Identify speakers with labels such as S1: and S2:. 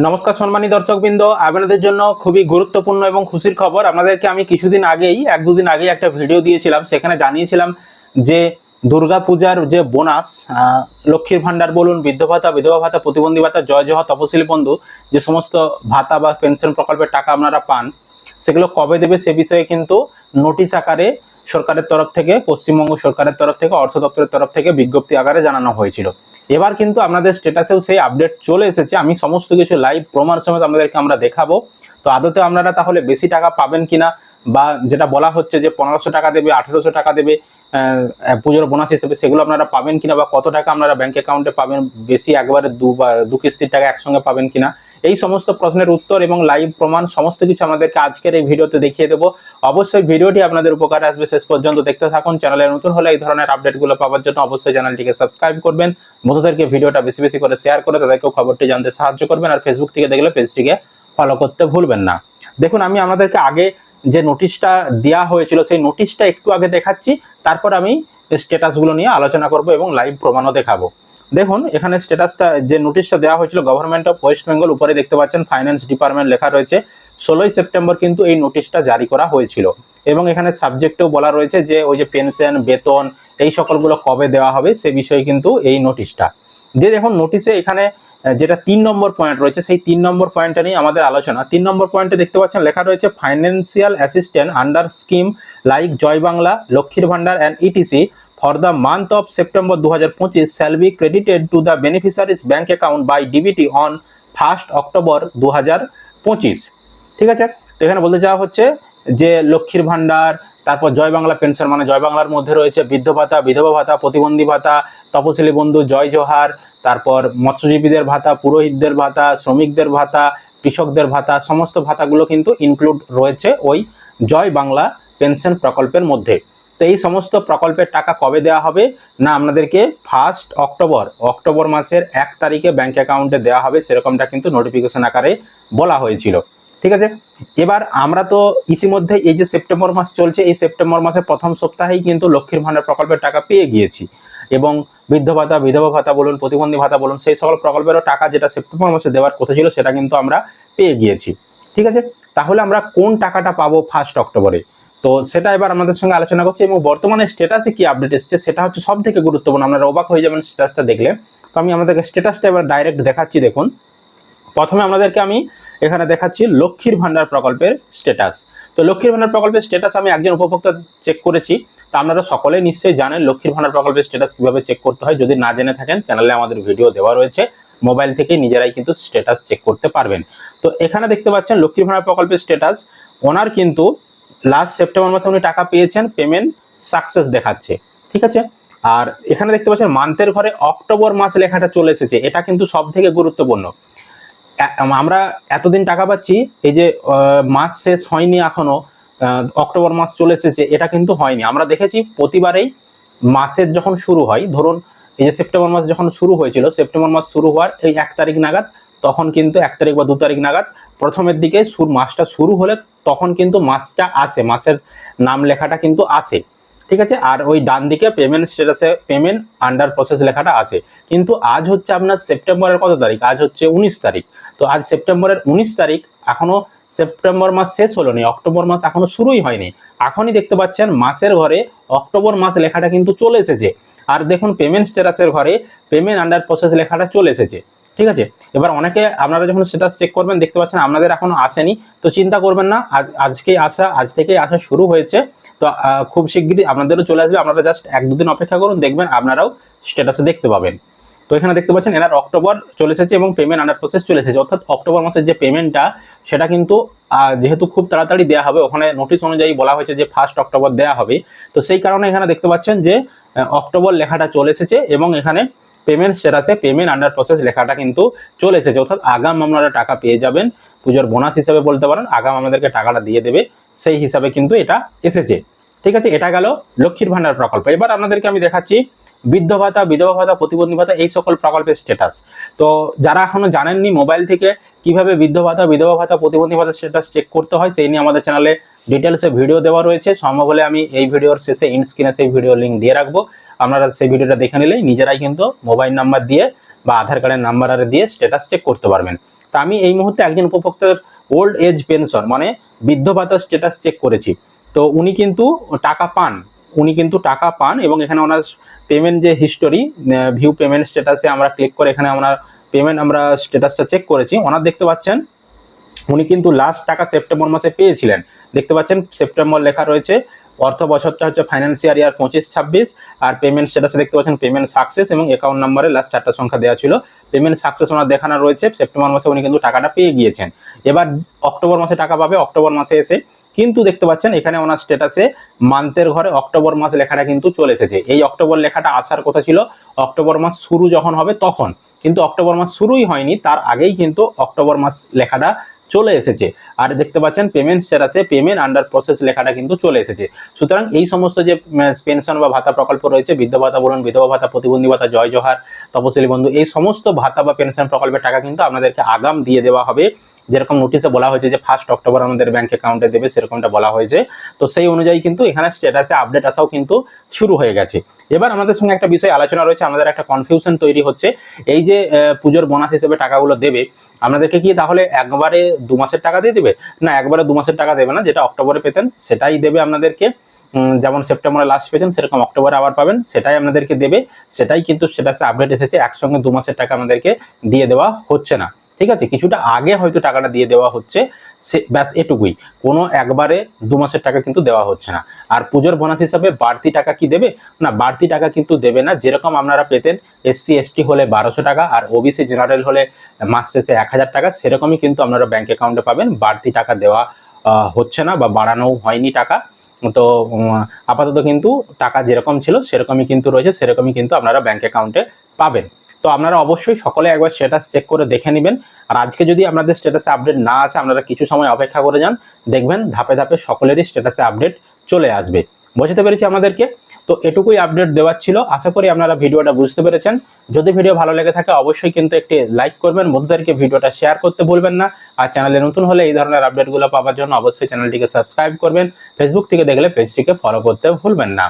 S1: নমস্কার সম্মানী দর্শকবৃন্দ। আপনাদের জন্য খুবই গুরুত্বপূর্ণ এবং খুশির খবর। আপনাদেরকে আমি কিছুদিন আগেই, এক দুদিন আগেই একটা ভিডিও দিয়েছিলাম। সেখানে জানিয়েছিলাম যে দুর্গা পূজার যে বোনাস লক্ষ্মীর ভান্ডার বলুন বৃদ্ধ ভাতা, বিধবা ভাতা, প্রতিবন্ধী ভাতা, জয় জহা তপশিলি বন্ধু, যে সমস্ত ভাতা বা পেনশন প্রকল্পের টাকা আপনারা পান, সেগুলো কবে দেবে সে বিষয়ে কিন্তু নোটিশ আকারে সরকারের তরফ থেকে, পশ্চিমবঙ্গ সরকারের তরফ থেকে, অর্থ দপ্তরের তরফ থেকে বিজ্ঞপ্তি আকারে জানানো হয়েছিল। এবার কিন্তু আপনাদের স্ট্যাটাসেও সেই আপডেট চলে এসেছে। আমি সমস্ত কিছু লাইভ প্রমাণ সমেত আপনাদেরকে আমরা দেখাবো। তো আদতে আপনারা তাহলে বেশি টাকা পাবেন কিনা বা যেটা বলা হচ্ছে যে পনেরোশো টাকা দেবে, আঠেরোশো টাকা দেবে পুজোর বোনাস হিসেবে সেগুলো আপনারা পাবেন কিনা বা কত টাকা আপনারা ব্যাংক অ্যাকাউন্টে পাবেন, বেশি একবারে দু বা, দু কিস্তির টাকা একসঙ্গে পাবেন কিনা এই সমস্ত প্রশ্নের উত্তর এবং লাইভ প্রমাণ সমস্ত কিছু আমাদেরকে আজকের এই ভিডিওতে দেখিয়ে দেবো। অবশ্যই ভিডিওটি আপনাদের উপকারে আসবে, শেষ পর্যন্ত দেখতে থাকুন। চ্যানেলে নতুন হলে এই ধরনের আপডেটগুলো পাওয়ার জন্য অবশ্যই চ্যানেলটিকে সাবস্ক্রাইব করবেন। বন্ধুদেরকে ভিডিওটা বেশি বেশি করে শেয়ার করে তাদেরকেও খবরটি জানতে সাহায্য করবেন আর ফেসবুক থেকে দেখলে পেজটিকে ফলো করতে ভুলবেন না। দেখুন, আমি আমাদেরকে আগে যে নোটিশটা দেওয়া হয়েছিল, সেই নোটিশটা একটু আগে দেখাচ্ছি। তারপর আমি স্ট্যাটাসগুলো নিয়ে আলোচনা করব এবং লাইভ প্রমাণও দেখাবো। দেখুন, এখানে স্ট্যাটাসটা, যে নোটিশটা দেওয়া হয়েছিল গভর্নমেন্ট অফ ওয়েস্ট বেঙ্গল উপরে দেখতে পাচ্ছেন ফাইন্যান্স ডিপার্টমেন্ট লেখা রয়েছে। ষোলোই সেপ্টেম্বর কিন্তু এই নোটিশটা জারি করা হয়েছিল। এবং এখানে সাবজেক্টেও বলা রয়েছে যে, ওই যে পেনশন বেতন, এই সকলগুলো কবে দেওয়া হবে, সে বিষয়ে কিন্তু এই নোটিশটা দিয়ে দেখুন নোটিশে এখানে যেটা তিন নম্বর পয়েন্ট রয়েছে, সেই তিন নম্বর পয়েন্টটা নিয়ে আমাদের আলোচনা। তিন নম্বর পয়েন্টে দেখতে পাচ্ছেন, লেখা রয়েছে financial assistant under scheme like Joy Bangla লক্ষ্মীর ভান্ডার and ETC for the month of September 2025 shall be credited to the beneficiary's bank account by DBT on 1st October 2025 ঠিক আছে? তো এখানে বলতে চাওয়া হচ্ছে যে লক্ষ্মীর ভান্ডার তারপর জয় বাংলা পেনশন মানে জয় বাংলার মধ্যে রয়েছে বৃদ্ধ ভাতা, বিধবা ভাতা, প্রতিবন্ধী ভাতা, তপশিলি বন্ধু, জয় জোহার, তারপর মৎস্যজীবীদের ভাতা, পুরোহিতদের ভাতা, শ্রমিকদের ভাতা, কৃষকদের ভাতা, সমস্ত ভাতাগুলো কিন্তু ইনক্লুড রয়েছে ওই জয় বাংলা পেনশন প্রকল্পের মধ্যে। তো এই সমস্ত প্রকল্পের টাকা কবে দেওয়া হবে? না, আপনাদেরকে ফার্স্ট অক্টোবর অক্টোবর মাসের এক তারিখে ব্যাংক অ্যাকাউন্টে দেওয়া হবে, সেরকমটা কিন্তু নোটিফিকেশন আকারে বলা হয়েছিল। ঠিক আছে? এবার আমরা তো ইতিমধ্যে এই যে সেপ্টেম্বর মাস চলছে, এই সেপ্টেম্বর মাসের প্রথম সপ্তাহেই কিন্তু লক্ষ্মীর ভাণ্ডার প্রকল্পের টাকা পেয়ে গিয়েছি। এবং বৃদ্ধ ভাতা, বিধবা ভাতা বলুন, প্রতিবন্ধী ভাতা বলুন, সেই সকল প্রকল্পেরও টাকা যেটা সেপ্টেম্বর মাসে দেওয়ার কথা ছিল, সেটা কিন্তু আমরা পেয়ে গিয়েছি। ঠিক আছে? তাহলে আমরা কোন টাকাটা পাবো ফার্স্ট অক্টোবরে তো সেটা এবার আমাদের সঙ্গে আলোচনা করছি এবং বর্তমানে স্ট্যাটাসে কি আপডেট এসছে সেটা হচ্ছে সব থেকে গুরুত্বপূর্ণ। আপনারা অবাক হয়ে যাবেন স্ট্যাটাসটা দেখলে। তো আমি আমাদেরকে স্ট্যাটাসটা এবার ডাইরেক্ট দেখাচ্ছি, দেখুন। প্রথমে আপনাদেরকে আমি এখানে দেখাচ্ছি লক্ষ্মীর ভান্ডার প্রকল্পের স্ট্যাটাস তো লক্ষ্মীর ভান্ডার প্রকল্পের স্ট্যাটাস আমি একজন উপভোক্তা চেক করেছি। তা আপনারা সকলে নিশ্চয়ই জানেন লক্ষ্মীর ভান্ডার প্রকল্পের স্ট্যাটাস কীভাবে চেক করতে হয়। যদি না জেনে থাকেন চ্যানেলে আমাদের ভিডিও দেওয়া রয়েছে। মোবাইল থেকে নিজেরাই কিন্তু স্ট্যাটাস চেক করতে পারবেন। তো এখানে দেখতে পাচ্ছেন লক্ষ্মীর ভান্ডার প্রকল্পের স্ট্যাটাস ওনার কিন্তু লাস্ট সেপ্টেম্বর মাসে উনি টাকা পেয়েছেন পেমেন্ট সাকসেস দেখাচ্ছে, ঠিক আছে? আর এখানে দেখতে পাচ্ছেন মান্থের ঘরে অক্টোবর মাস লেখাটা চলে এসেছে, এটা কিন্তু সব থেকে গুরুত্বপূর্ণ আমরা এতদিন টাকা পাচ্ছি, এই যে মাস শেষ হয়নি এখনও অক্টোবর মাস চলে এসেছে, এটা কিন্তু হয়নি। আমরা দেখেছি প্রতিবারেই মাসের যখন শুরু হয়, ধরুন এই যে সেপ্টেম্বর মাস যখন শুরু হয়েছিল সেপ্টেম্বর মাস শুরু হওয়ার এই এক তারিখ নাগাদ তখন কিন্তু এক তারিখ বা দু তারিখ নাগাদ প্রথমের দিকে সুর মাসটা শুরু হলে তখন কিন্তু মাসটা আসে, মাসের নাম লেখাটা কিন্তু আসে, ঠিক আছে? আর ওই ডান দিকে পেমেন্ট স্ট্যাটাসে পেমেন্ট আন্ডার প্রসেস লেখাটা আসে। কিন্তু আজ হচ্ছে আপনার সেপ্টেম্বরের কত তারিখ? আজ হচ্ছে উনিশ তারিখ। তো আজ সেপ্টেম্বরের উনিশ তারিখ এখনও সেপ্টেম্বর মাস শেষ হলো নি, অক্টোবর মাস এখনও শুরুই হয়নি। এখনই দেখতে পাচ্ছেন মাসের ঘরে অক্টোবর মাস লেখাটা কিন্তু চলে এসেছে। আর দেখুন পেমেন্ট স্ট্যাটাসের ঘরে পেমেন্ট আন্ডার প্রসেস লেখাটা চলে এসেছে। ঠিক আছে? এবার অনেকে আপনারা যখন স্ট্যাটাস চেক করবেন, দেখতে পাচ্ছেন আপনাদের এখনও আসেনি, তো চিন্তা করবেন না, আজ, আজকেই আসা, আজ থেকেই আসা শুরু হয়েছে। তো খুব শিগগিরই আপনাদেরও চলে আসবে, আপনারা জাস্ট এক দুদিন অপেক্ষা করুন, দেখবেন আপনারাও স্ট্যাটাসে দেখতে পাবেন। তো এখানে দেখতে পাচ্ছেন, এনার অক্টোবর চলে এসেছে এবং পেমেন্ট আন্ডার প্রসেস চলে এসেছে। অর্থাৎ অক্টোবর মাসের যে পেমেন্টটা সেটা কিন্তু যেহেতু খুব তাড়াতাড়ি দেওয়া হবে, ওখানে নোটিশ অনুযায়ী বলা হয়েছে যে ফার্স্ট অক্টোবর দেওয়া হবে। তো সেই কারণে এখানে দেখতে পাচ্ছেন যে অক্টোবর লেখাটা চলে এসেছে এবং এখানে পেমেন্ট স্ট্যাটাসে পেমেন্ট আন্ডার প্রসেস লেখাটা কিন্তু চলে এসেছে। অর্থাৎ আগাম আপনারা টাকা পেয়ে যাবেন, পুজোর বোনাস হিসাবে বলতে পারেন, আগাম আমাদেরকে টাকাটা দিয়ে দেবে, সেই হিসাবে কিন্তু এটা এসেছে। ঠিক আছে, এটা গেল লক্ষ্মীর ভান্ডার প্রকল্প। এবার আপনাদেরকে আমি দেখাচ্ছি বৃদ্ধ ভাতা, বিধবা ভাতা, প্রতিবন্ধী ভাতা, এই সকল প্রকল্পের স্ট্যাটাস তো যারা এখনও জানেননি মোবাইল থেকে কীভাবে বৃদ্ধ ভাতা, বিধবা ভাতা, প্রতিবন্ধী ভাতা স্ট্যাটাস চেক করতে হয়, সেই নিয়ে আমাদের চ্যানেলে ডিটেলসে ভিডিও দেওয়া রয়েছে। সম্ভব হলে আমি এই ভিডিওর শেষে ইন স্ক্রিনে সেই ভিডিও লিঙ্ক দিয়ে রাখব। আপনারা সেই ভিডিওটা দেখে নিলেই নিজেরাই কিন্তু মোবাইল নাম্বার দিয়ে বা আধার কার্ডের নাম্বার আর দিয়ে স্ট্যাটাস চেক করতে পারবেন। তা আমি এই মুহূর্তে একজন উপভোক্তার ওল্ড এজ পেনশন মানে বৃদ্ধ ভাতার স্ট্যাটাস চেক করেছি। তো উনি কিন্তু টাকা পান, উনি কিন্তু টাকা পান এবং এখানে ওনার পেমেন্ট যে হিস্টোরি ভিউ পেমেন্ট স্ট্যাটাসে আমরা ক্লিক করে এখানে আমরা পেমেন্ট আমরা স্ট্যাটাসটা চেক করেছি। ওনার দেখতে পাচ্ছেন উনি কিন্তু লাস্ট টাকা সেপ্টেম্বর মাসে পেয়েছিলেন। দেখতে পাচ্ছেন, সেপ্টেম্বর লেখা রয়েছে অর্থ বছরটা হচ্ছে ফাইন্যান্সিয়াল ইয়ার পঁচিশ ছাব্বিশ, আর পেমেন্ট স্ট্যাটাসে দেখতে পাচ্ছেন পেমেন্ট সাকসেস এবং অ্যাকাউন্ট নাম্বারে লাস্ট চারটা সংখ্যা দেওয়া ছিল। পেমেন্ট সাকসেস ওনার দেখানো রয়েছে, সেপ্টেম্বর মাসে উনি কিন্তু টাকাটা পেয়ে গিয়েছেন। এবার অক্টোবর মাসে টাকা পাবে, অক্টোবর মাসে এসে কিন্তু দেখতে পাচ্ছেন, এখানে ওনার স্ট্যাটাসে মান্থের ঘরে অক্টোবর মাস লেখাটা কিন্তু চলে এসেছে। এই অক্টোবর লেখাটা আসার কথা ছিল, অক্টোবর মাস শুরু যখন হবে তখন। কিন্তু অক্টোবর মাস শুরুই হয়নি, তার আগেই কিন্তু অক্টোবর মাস লেখাটা চলে এসেছে। আর দেখতে পাচ্ছেন পেমেন্ট স্ট্যাটাসে পেমেন্ট আন্ডার প্রসেস লেখাটা কিন্তু চলে এসেছে। সুতরাং এই সমস্ত যে পেনশন বা ভাতা প্রকল্প রয়েছে, বৃদ্ধ ভাতা বলুন, বিধবা ভাতা, প্রতিবন্ধী ভাতা, জয় জোহার, তপশিলি বন্ধু, এই সমস্ত ভাতা বা পেনশন প্রকল্পের টাকা কিন্তু আপনাদেরকে আগাম দিয়ে দেওয়া হবে। যেরকম নোটিশে বলা হয়েছে যে ফার্স্ট অক্টোবর আমাদের ব্যাংক অ্যাকাউন্টে দেবে, সেরকমটা বলা হয়েছে। তো সেই অনুযায়ী কিন্তু এখানে স্ট্যাটাসে আপডেট আসাও কিন্তু শুরু হয়ে গেছে। এবার আমাদের সঙ্গে একটা বিষয় আলোচনা রয়েছে, আমাদের একটা কনফিউশন তৈরি হচ্ছে। এই যে পুজোর বোনাস হিসেবে টাকাগুলো দেবে, আপনাদেরকে কি তাহলে একবারে দু মাসের টাকা দিয়ে দেবে? না, একবারে দু মাসের টাকা দেবে না, যেটা অক্টোবরে পেতেন, সেটাই দেবে আপনাদেরকে। যেমন সেপ্টেম্বরে লাস্ট পেয়েছেন, সেরকম অক্টোবরে আবার পাবেন, সেটাই আপনাদেরকে দেবে। সেটাই কিন্তু, সেটা আপডেট এসেছে, একসঙ্গে দু মাসের টাকা আমাদেরকে দিয়ে দেওয়া হচ্ছে না। ঠিক আছে? কিছুটা আগে হয়তো টাকাটা দিয়ে দেওয়া হচ্ছে, সে ব্যাস এটুকুই। কোনো একবারে দু মাসের টাকা কিন্তু দেওয়া হচ্ছে না। আর পুজোর বোনাস হিসাবে বাড়তি টাকা কি দেবে? না, বাড়তি টাকা কিন্তু দেবে না। যেরকম আপনারা পেতেন এসসি এসটি হলে বারোশো টাকা আর ওবিসি জেনারেল হলে মাস শেষে এক হাজার টাকা, সেরকমই কিন্তু আপনারা ব্যাঙ্ক অ্যাকাউন্টে পাবেন। বাড়তি টাকা দেওয়া হচ্ছে না বা বাড়ানোও হয়নি টাকা। তো আপাতত কিন্তু টাকা যেরকম ছিল, সেরকমই কিন্তু রয়েছে, সেরকমই কিন্তু আপনারা ব্যাঙ্ক অ্যাকাউন্টে পাবেন। তো আপনারা অবশ্যই সকলে একবার স্ট্যাটাস চেক করে দেখে নেবেন। আর আজকে যদি আপনাদের স্ট্যাটাসে আপডেট না আসে, আপনারা কিছু সময় অপেক্ষা করে যান, দেখবেন ধাপে ধাপে সকলেরই স্ট্যাটাসে আপডেট চলে আসবে। বোঝাতে পেরেছি আমাদেরকে? তো এটুকুই আপডেট দেওয়ার ছিল। আশা করি আপনারা ভিডিওটা বুঝতে পেরেছেন। যদি ভিডিও ভালো লেগে থাকে, অবশ্যই কিন্তু একটি লাইক করবেন। বন্ধুদেরকে ভিডিওটা শেয়ার করতে ভুলবেন না। আর চ্যানেলে নতুন হলে এই ধরনের আপডেটগুলো পাওয়ার জন্য অবশ্যই চ্যানেলটিকে সাবস্ক্রাইব করবেন। ফেসবুক থেকে দেখলে পেজটিকে ফলো করতে ভুলবেন না।